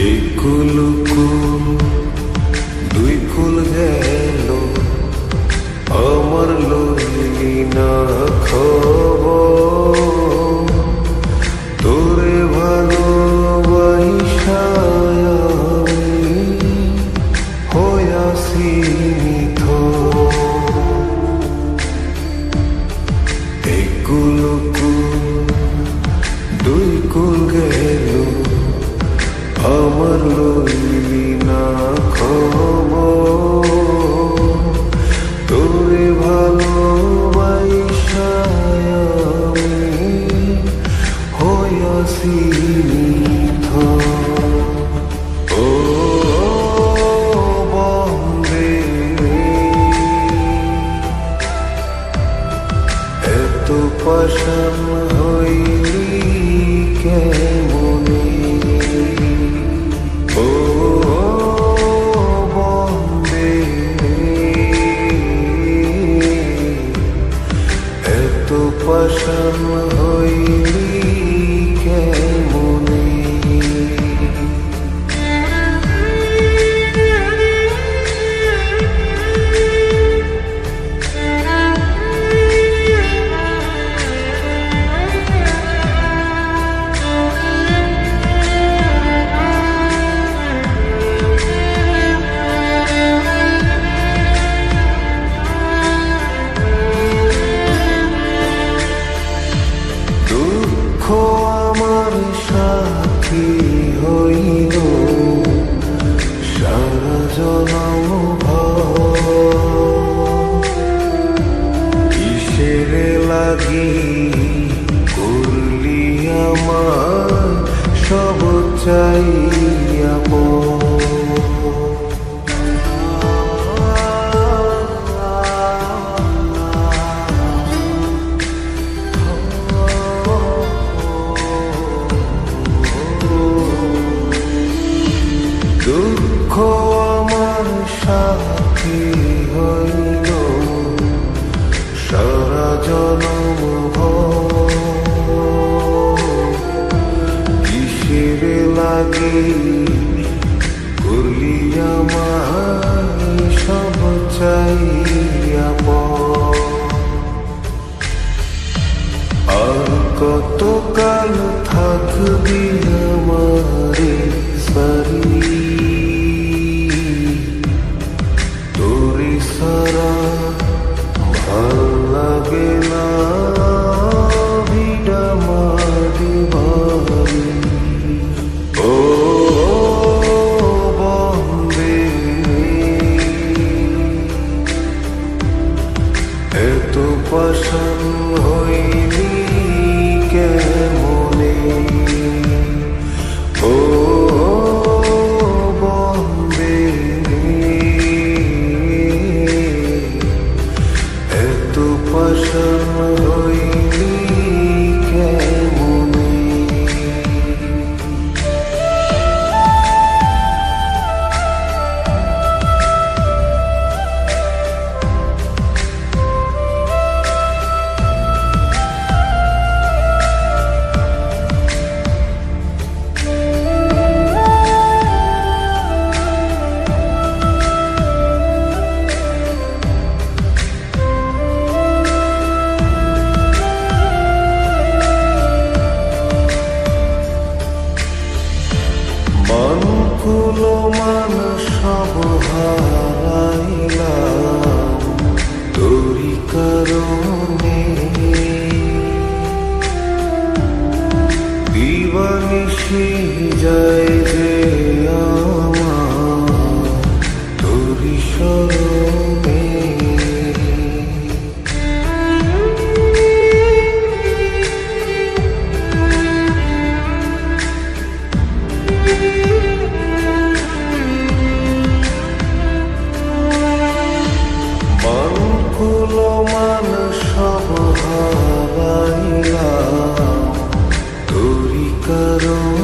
একুল কুল দুই কুল গেল আমার লইলি না খবর আমার লইলি না খবর তোরে ভালোবাসায় আমি হইয়াছি পাশান হইলি কেমনে আমার সাথী হইল। সারা জনম সাথী হইল? সারা জনম কিসের লাগে করলি আমার সব চাইয়া আর কতকাল থাকবি মান সব হারাইলাম। তোরি কারণে দিবানিশি যায় যে আমার। তোরি স্মরণে তোরি